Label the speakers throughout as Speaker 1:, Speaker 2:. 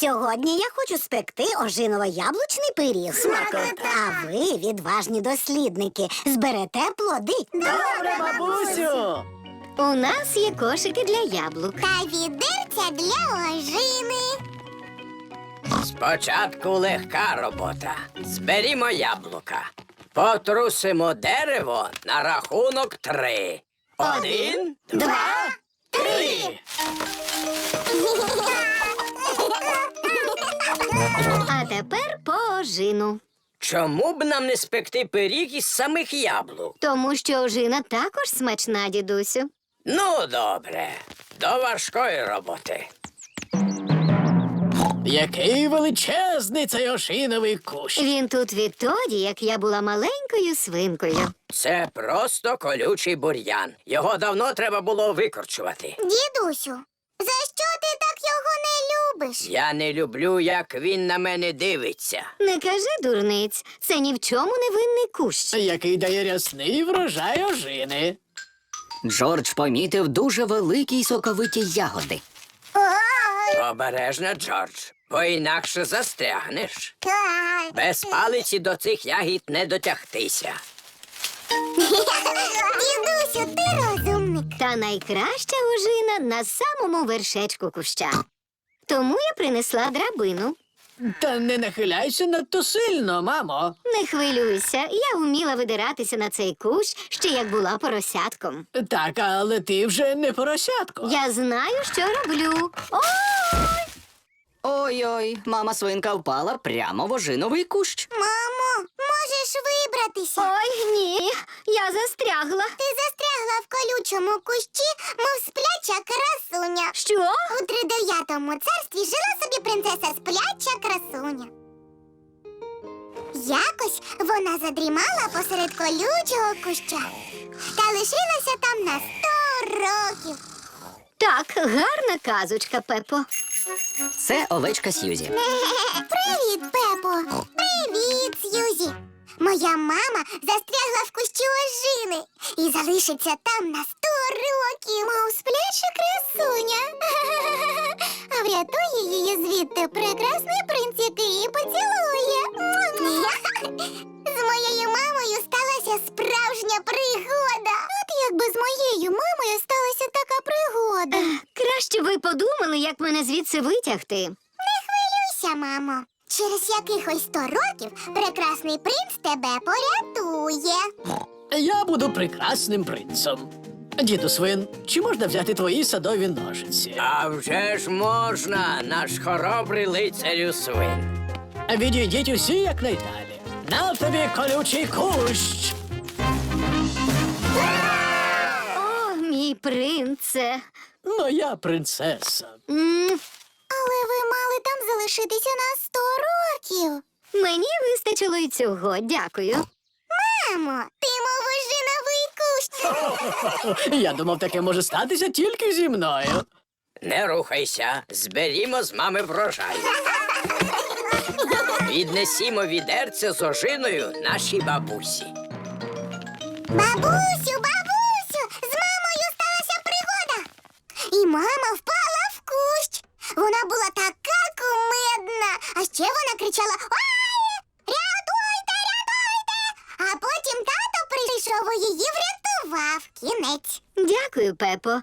Speaker 1: Сьогодні я хочу спекти ожиново-яблучний пиріг.
Speaker 2: Смакота.
Speaker 1: А ви, відважні дослідники, зберете плоди.
Speaker 2: Добре, бабусю.
Speaker 3: У нас є кошики для яблук.
Speaker 1: Та відерця для ожини.
Speaker 4: Спочатку легка робота. Зберімо яблука. Потрусимо дерево на рахунок три. Один, два, три.
Speaker 3: А тепер по ожину.
Speaker 4: Чому б нам не спекти пиріг із самих яблук?
Speaker 3: Тому що ожина також смачна, дідусю.
Speaker 4: Ну, добре. До важкої роботи.
Speaker 2: Який величезний цей ошиновий кущ.
Speaker 3: Він тут відтоді, як я була маленькою свинкою.
Speaker 4: Це просто колючий бур'ян. Його давно треба було викорчувати.
Speaker 1: Дідусю, любиш?
Speaker 4: Я не люблю, як він на мене дивиться.
Speaker 3: Не кажи дурниць, це ні в чому не винний кущ.
Speaker 2: Який дає рясний врожай ожини.
Speaker 5: Джордж помітив дуже великі й соковиті ягоди.
Speaker 4: Обережно, Джордж, бо інакше застрягнеш. Без палиці до цих ягід не дотягтися.
Speaker 1: Дідусю, ти розумник.
Speaker 3: Та найкраща ожина на самому вершечку куща. Тому я принесла драбину.
Speaker 2: Та не нахиляйся надто сильно, мамо.
Speaker 3: Не хвилюйся, я вміла видиратися на цей кущ ще як була поросятком.
Speaker 2: Так, але ти вже не поросятко.
Speaker 3: Я знаю, що роблю. О,
Speaker 5: Ой-ой, мама свинка впала прямо в ожиновий кущ.
Speaker 1: Мамо, можеш вибратися?
Speaker 3: ой, ні, я застрягла.
Speaker 1: Ти застрягла в колючому кущі, мов спляча красуня.
Speaker 3: Що?
Speaker 1: У тридев'ятому царстві жила собі принцеса спляча красуня. Якось вона задрімала посеред колючого куща та лишилася там на сто років.
Speaker 3: Так, гарна казочка, Пепо.
Speaker 5: Це овечка Сьюзі.
Speaker 1: Привіт, Пепо. Привіт, Сьюзі. Моя мама застрягла в кущі ожини і залишиться там на сто років, мов спляча красуня. А врятує її звідти прекрасний принц, який її поцілує. З моєю мамою сталася
Speaker 3: подумали, як мене звідси витягти.
Speaker 1: Не Хвилюйся, мамо. Через якихось сто років прекрасний принц тебе порятує.
Speaker 2: Я буду прекрасним принцем. Діду свин, чи можна взяти твої садові ножиці?
Speaker 4: А вже ж можна, наш хоробрий лицарю свин.
Speaker 2: Відійдіть усі якнайдалі. На тобі колючий кущ.
Speaker 3: О, мій принце.
Speaker 2: Моя принцеса.
Speaker 3: М,
Speaker 1: Але ви мали там залишитися на сто років.
Speaker 3: мені вистачило і цього, дякую.
Speaker 1: Мамо, ти мов ожиновий кущ.
Speaker 2: Я думав, таке може статися тільки зі мною.
Speaker 4: Не рухайся, зберімо з мами врожай. Віднесімо відерце з ожиною нашій бабусі.
Speaker 1: Бабусю, бабусю, мама впала в кущ. Вона була така кумедна. А ще вона кричала Ой! Рятуйте, рятуйте! А потім тато прийшов і її врятував. Кінець.
Speaker 3: Дякую, Пепо.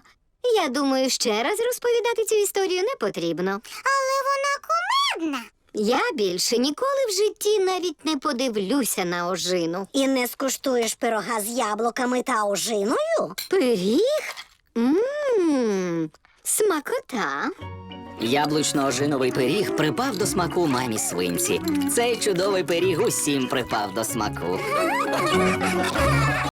Speaker 3: Я думаю, ще раз розповідати цю історію не потрібно.
Speaker 1: Але вона кумедна.
Speaker 3: Я більше ніколи в житті навіть не подивлюся на ожину.
Speaker 1: І не скуштуєш пирога з яблуками та ожиною?
Speaker 3: Пиріг? Мм, смакота.
Speaker 5: Яблучно-ожиновий пиріг припав до смаку мамі свинці. Цей чудовий пиріг усім припав до смаку.